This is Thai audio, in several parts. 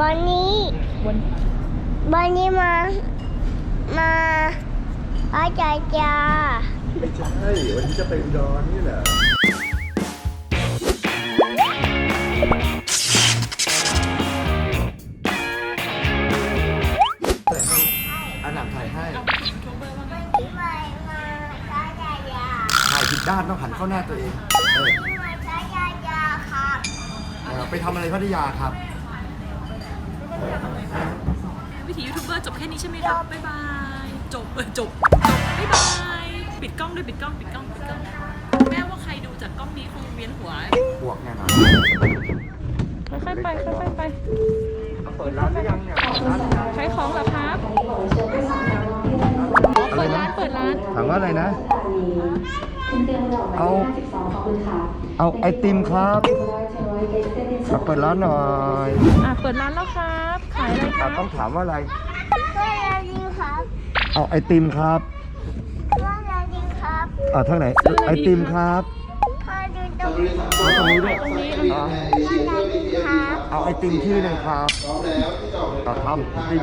วันนี้วันวันนี้มา มาอาจารย์จ้าไม่ใช่วันนี้จะไปอุดรนี่แหละถ่ายให้อันหนังถ่ายให้วันนี้มามาอาจารย์จ้าถ่ายผิดด้านต้องหันเข้าหน้าตัวเองเออวันนี้มาอาจารย์จ้าครับเออไปทำอะไรพัทยาครับ วิถียูทูบเบอร์จบแค่นี้ใช่ไหมครับบ๊ายบาย จบเออจบ จบบ๊ายบาย ปิดกล้องด้วยปิดกล้องปิดกล้องปิดกล้อง แม่ว่าใครดูจากกล้องนี้คงเวียนหัว บวกแน่นอนค่อยๆไปค่อยๆไป เปิดร้านหรือยังเนี่ยเปิดร้านหรือยังขายของเหรอครับอ๋อ เปิดร้านเปิดร้านถามว่าอะไรนะ เอาเอาไอติมครับมาเปิดร้านหน่อยอะเปิดร้านแล้วครับ ขายอะไรคอะรับต้องถามว่าอะไรก็อะไรดีครับเอาไอติมครับก็อะไรดีครับอ่าทางไหน ไอติมครับพอดูตรงนี้เอาตรงนี้ด้วยตรงนี้อะก็อะไรดีครับเอาไอติมที่หนึ่งครับต่อทำไอติม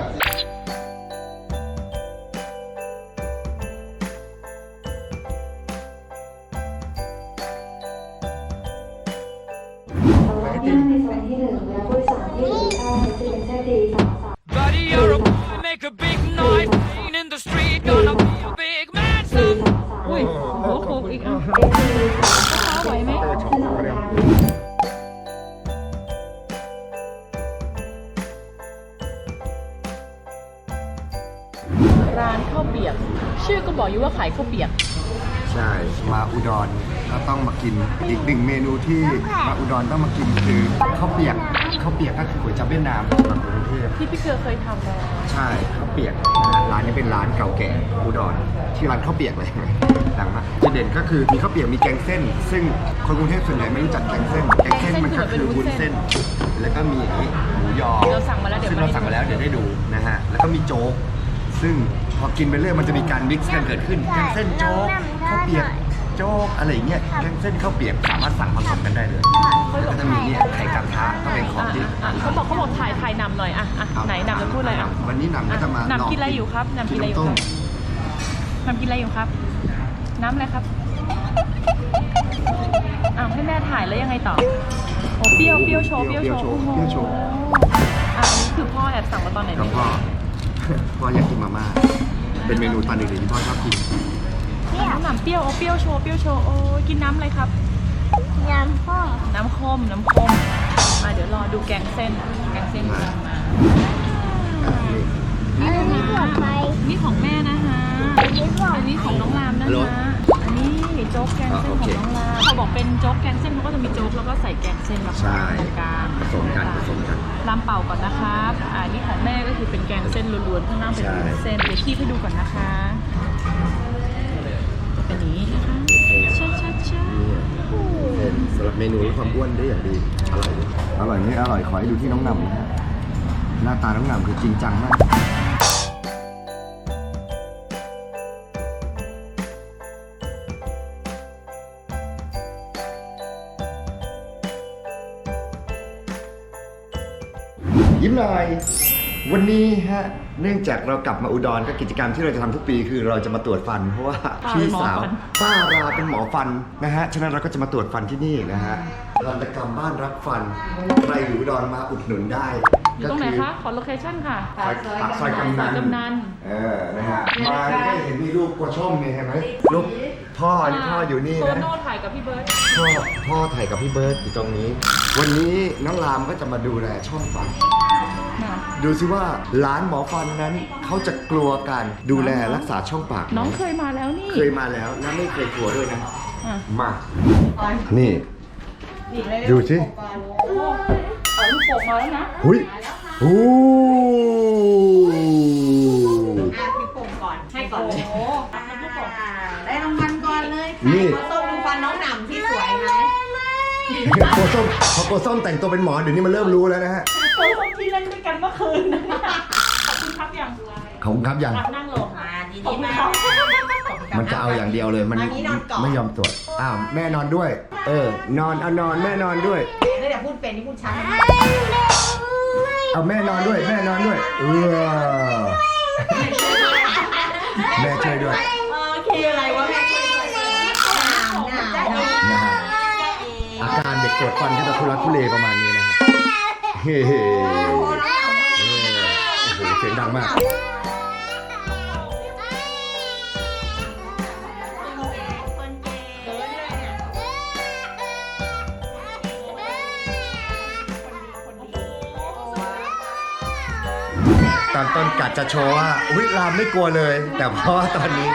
าขายข้าวเปียก ใช่ มาอุดรก็ต้องมากิน อีกหนึ่งเมนูที่มาอุดรต้องมากินคือข้าวเปียก ข้าวเปียกก็คือก๋วยจั๊บเวียดนามของกรุงเทพที่พี่เกลือเคยทำแล้วใช่ข้าวเปียกนะฮะร้านนี้เป็นร้านเก่าแก่อุดรชื่อร้านข้าวเปียกเลยดังมากจุดเด่นก็คือมีข้าวเปียกมีแกงเส้น ซึ่งคนกรุงเทพส่วนใหญ่ไม่รู้จักแกงเส้น แกงเส้นมันก็คือวุ้นเส้น แล้วก็มีหมูยอเราสั่งมาแล้วเดี๋ยวซึ่งเราสั่งมาแล้วเดี๋ยวได้ดูนะฮะแล้วก็มีโจ๊กซึ่งพ อกินไปเรื่อยมันจะมีการมิกซ์กันเกิดขึ้นแกงเส้นโจ๊กข้าวเปียกโจ๊กอะไรอย่างเงี้ยแกงเส้นข้าวเปียกสามารถสั่งผสมกันได้เลยแล้วก็จะมีเนี่ยไข่กระทะก็เป็นของอะที่อะเขาบอกเขาบอกถ่ายถ่ายนำหน่อยอะอะเอาไหนนำจะพูดอะไรอะวันนี้นำก็จะมาอะนำกินอะไรอยู่ครับนำกินอะไรอยู่ครับนำกินอะไรอยู่ครับ น้ำอะไรครับอ้าวให้แม่ถ่ายแล้วยังไงต่อโอ้เปรี้ยวเปรี้ยวโชว์เปรี้ยวโชว์โอ้โหเปรี้ยวโชว์อะอันนี้คือพ่อแอบสั่งมาตอนไหนกับเนี่ยพ่อพ่ออยากกินมาม่า เป็นเมนูตอนเด็กๆที่พ่อชอบกินน้ำหนำเปรี้ยวโอ้เปรี้ยวโชว์เปรี้ยวโชว์โอ้ยกินน้ำอะไรครับ ยำพ่อน้ำข้มน้ำข้มมาเดี๋ยวรอดูแกงเส้นแกงเส้นมามาอะนี่อันนี้ต่อไปนี่ของแม่นะคะอันนี้ก่อนอันนี้ของน้องรามนะฮัลโหลคะอั นนี้โจ๊กแกงเส้นของน้องรามเขาบอกเป็นโจ๊กแกงเส้นเขาก็จะมีโจ๊กแล้วก็ใส่แกงเส้นมาใช่ตรงกลางผสมกันผสมกันรามเป่าก่อนนะครับอ่านี่ของแม่ก็คือเป็นแกงเส้นล้วนๆข้างล่างเป็นใช่วุ้นเส้นเดี๋ยวคีบให้ดูก่อนนะคะจะเป็นอย่างนี้นะคะชาชาชานี่เป็นสำหรับเมนูลดความอ้วนได้อย่างดีอร่อยดีอร่อยไม่อร่อยขอให้ดูที่น้องนำนะฮะหน้าตาน้องนำคือจริงจังมาก ยิ้มหน่อย วันนี้ฮะ เนื่องจากเรากลับมาอุดรก็กิจกรรมที่เราจะทำทุกปีคือเราจะมาตรวจฟัน เพราะว่าพี่สาวป้าราเป็นหมอฟันนะฮะ ฉะนั้นเราก็จะมาตรวจฟันที่นี่นะฮะรัตกรรมบ้านรักฟัน ใครอยู่อุดรมาอุดหนุนได้อยู่ตรงไหนคะ ขอโลเคชั่นค่ะซอยปากซอยกำนันกำนัน เออ นะฮะ มาได้เห็นมีรูปกระช่อมนี่เห็นไหมรูปพ่อนี่พ่ออยู่นี่โตนะ โน่ถ่ายกับพี่เบิร์ต พ่อพ่อถ่ายกับพี่เบิร์ตอยู่ตรงนี้ วันนี้น้องรามก็จะมาดูแลช่องฟันมา ดูซิว่าร้านหมอฟันนั้นเขาจะกลัวการดูแลรักษาช่องปากไหมน้องเคยมาแล้วนี่เคยมาแล้วและไม่เคยกลัวด้วยนะ อะมา นี่ ดูสิ เอาลูกโป่งมาแล้วนะหุยโอ้พี่ปุ่มก่อน ให้ก่อนเลย โอ้ ได้รางวัลก่อนเลย นี่ ส้มดูฟันน้องหนำที่สวยไหม โกส้มพอโกส้มแต่งตัวเป็นหมอเดี๋ยวนี้มันเริ่มรู้แล้วนะฮะโต๊ะที่เล่นด้วยกันเมื่อคืนนะเนี่ยขอบคุณครับยังขอบคุณครับยังอะนั่งลงมาดีขอบดีคุณมาครับมันจะเอาอย่างเดียวเลยมันอันนี้นอนก่อนไม่ยอมตรวจอ้าวแม่นอนด้วย เออ นอนเอานอนแม่นอนด้วยเดี๋ยวพูดเป็นนี่พูดชัดไม่เอาแม่นอนด้วย แม่นอนด้วยเออแม่ช่วยด้วย โอเคอะไรวะแม่ช่วยด้วยหนาวหนาว นะฮะ อาการเด็กตรวจฟันก็จะทุรักทุเลประมาณนี้นะฮะเฮ้เฮ้เออโอ้โหเสียงดังมาก ตอนต้นกัดจะโชว์ว่าอุ้ยรามไม่กลัวเลย แต่เพราะว่าตอนนี้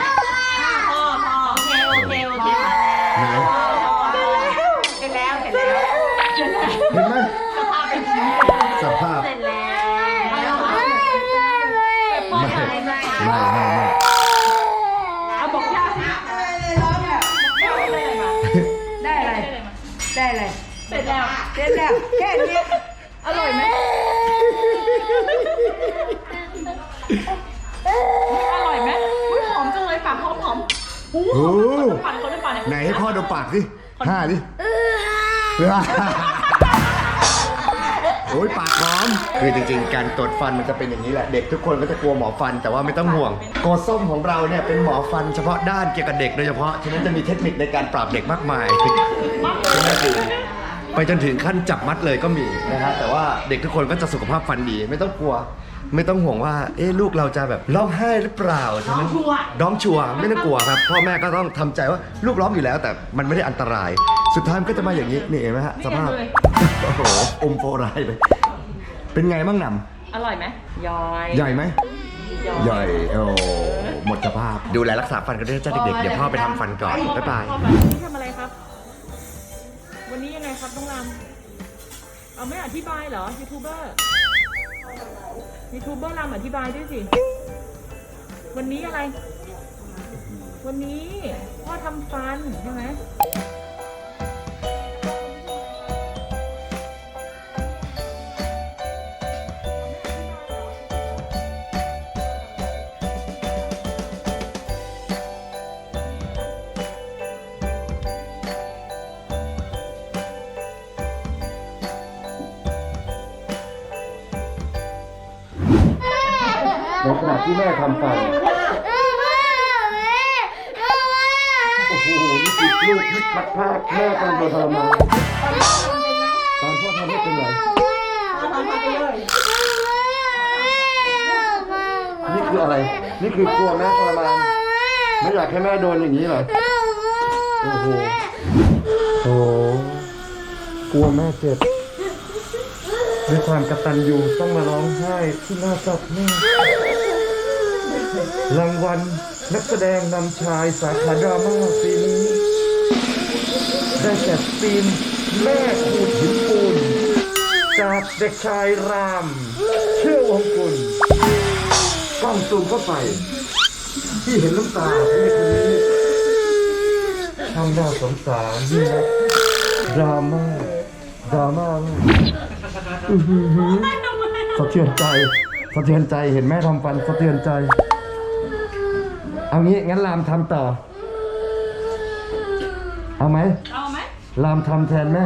เสร็จแล้วเสร็จแล้วแค่นี้อร่อยไหมอร่อยไหมอุ๊ยหอมจังเลยปากหอมหอมโอ้ปั่นคนได้ปั่นไหนให้พ่อดูปากสิห้าดิโอ้ยปากหอม คือจริงๆ การตรวจฟันมันจะเป็นอย่างนี้แหละ เด็กทุกคนก็จะกลัวหมอฟันแต่ว่าไม่ต้องห่วง โกส้มของเราเนี่ยเป็นหมอฟันเฉพาะด้านเกี่ยวกับเด็กโดยเฉพาะ ฉะนั้นจะมีเทคนิคในการปราบเด็กมากมาย ไปจนถึงขั้นจับมัดเลยก็มีนะฮะแต่ว่าเด็กทุกคนก็จะสุขภาพฟันดี ไม่ต้องกลัว ไม่ต้องห่วงว่า เอ๊ะลูกเราจะแบบร้องไห้หรือเปล่าฉะนั้นร้องชัวร์ไม่ต้องกลัวครับพ่อแม่ก็ต้องทำใจว่าลูกร้องอยู่แล้ว แต่มันไม่ได้อันตราย สุดท้ายมันก็จะมาอย่างนี้นี่เห็นไหมฮะสภาพโอ้โหอมโฟรายเลยเป็นไงบ้างหนอร่อยไหมย้อยำใหญ่ไหมใหญ่โอ้หมดสภาพ ดูแลรักษาฟันกันด้วยนะจ้าเด็กๆ เดี๋ยวพ่อไปทำฟันก่อน บ๊ายบาย พ่อแบบวันนี้ทำอะไร ครับวันนี้ยังไงครับต้องรำเอาไม่อธิบายเหรอยูทูบเบอร์ยูทูบเบอร์รำอธิบายด้วยสิ วันนี้อะไร วันนี้พ่อทำฟันใช่ไหม ในขณะที่แม่ทำฟันโอ้โหนี่คือลูกที่พัดภาคแม่กำลังโดนทรมานตอนพ่อทำไม่เป็นไรนี่คืออะไร นี่คือกลัวแม่ทรมานไม่อยากให้แม่โดนอย่างนี้เหรอโอ้โหโอ้โหกลัวแม่เจ็บด้วยความกตัญญูต้องมาร้องไห้ที่หน้าศพแม่ รางวัลนักแสดงนำชายสาขาดราม่าปีนี้ได้แก่ซีนแม่ขูดหินปูนจากเด็กชายราม เชื่อวงกุลกล้องซูมเข้าไป ที่เห็นน้ำตาของเด็กคนนี้ช่างน่าสงสารนี่นะดราม่าดราม่าอือหือสะเทือนใจสะเทือนใจเห็นแม่ทำฟันสะเทือนใจ เอางี้งั้นรามทำต่อ เอาไหมเอาไหมรามทำแทนแม่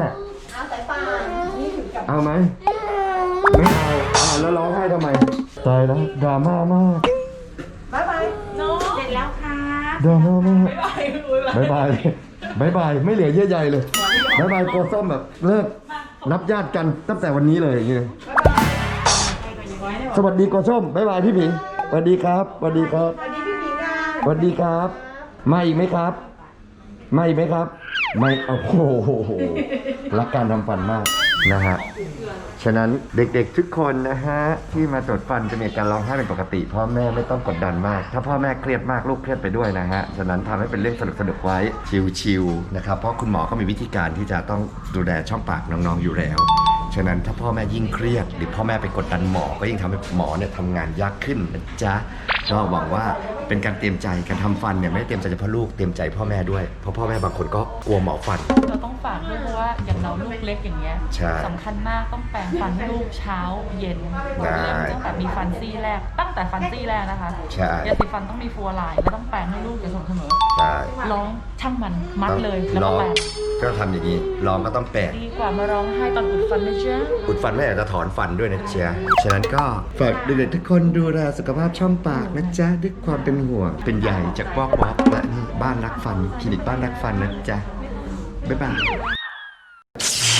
เอาสายป่านเอาไหมไม่เอาอ่าแล้วร้องไห้ทำไมตายแล้วดราม่ามากเนาะเสร็จแล้วค่ะดราม่ามากบ๊ายบายอุ้ยบายบายบายบายไม่เหลือเยื่อใยเลยบายบายโกส้มแบบเลิกนับญาติกันตั้งแต่วันนี้เลยอย่างเงี้ยสวัสดีโกส้มบายบายพี่ผิงสวัสดีครับสวัสดีครับ สวัสดีครับ มาอีกไหมครับ มาอีกไหมครับ ไม่โอ้โหรักการทำฟันมากนะฮะ ฉะนั้นเด็กๆทุกคนนะฮะ ที่มาตรวจฟันจะมีอาการร้องไห้เป็นปกติ พ่อแม่ไม่ต้องกดดันมาก ถ้าพ่อแม่เครียดมากลูกเครียดไปด้วยนะฮะ ฉะนั้นทำให้เป็นเรื่องสนุกๆไว้ชิวๆนะครับ เพราะคุณหมอก็มีวิธีการที่จะต้องดูแลช่องปากน้องๆอยู่แล้ว ฉะนั้นถ้าพ่อแม่ยิ่งเครียด หรือพ่อแม่ไปกดดันหมอ ก็ยิ่งทำให้หมอเนี่ยทำงานยากขึ้นนะจ๊ะก็หวังว่าเป็นการเตรียมใจการทำฟันเนี่ยไม่ได้เตรียมใจเฉพาะลูกเตรียมใจพ่อแม่ด้วยเพราะพ่อแม่บางคนก็กลัวหมอฟัน ฝากด้วยเพราะว่าอย่างเราลูกเล็กอย่างเงี้ยใช่สำคัญมากต้องแปรงฟันให้ลูกเช้าเย็นได้ เริ่มตั้งแต่มีฟันซี่แรก ตั้งแต่ฟันซี่แรกนะคะใช่ยาสีฟันต้องมีฟัวร์ไลน์และต้องแปรงให้ลูกอย่างสม่ำเสมอได้ร้องช่างมันมัดต้องเลยแล้วลก็องแปรงก็ทำอย่างนี้ลองก็ต้องแปะ ดีกว่ามาร้องไห้ตอนอุดฟันนะจ๊ะอุดฟันไม่อยากจะถอนฟันด้วยนะจ๊ะฉะนั้นก็ฝากเด็กๆทุกคนดูแลสุขภาพช่องปากนะจ๊ะด้วยความเป็นห่วงเป็นใหญ่จากวอกวอกและนี่บ้านรักฟันคลินิกบ้านรักฟันนะจ๊ะ บ๊ายบาย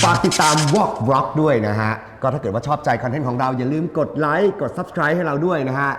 ฝากติดตาม Walk Rock ด้วยนะฮะ ก็ถ้าเกิดว่าชอบใจคอนเทนต์ของเราอย่าลืมกดไลค์ กด Subscribe ให้เราด้วยนะฮะ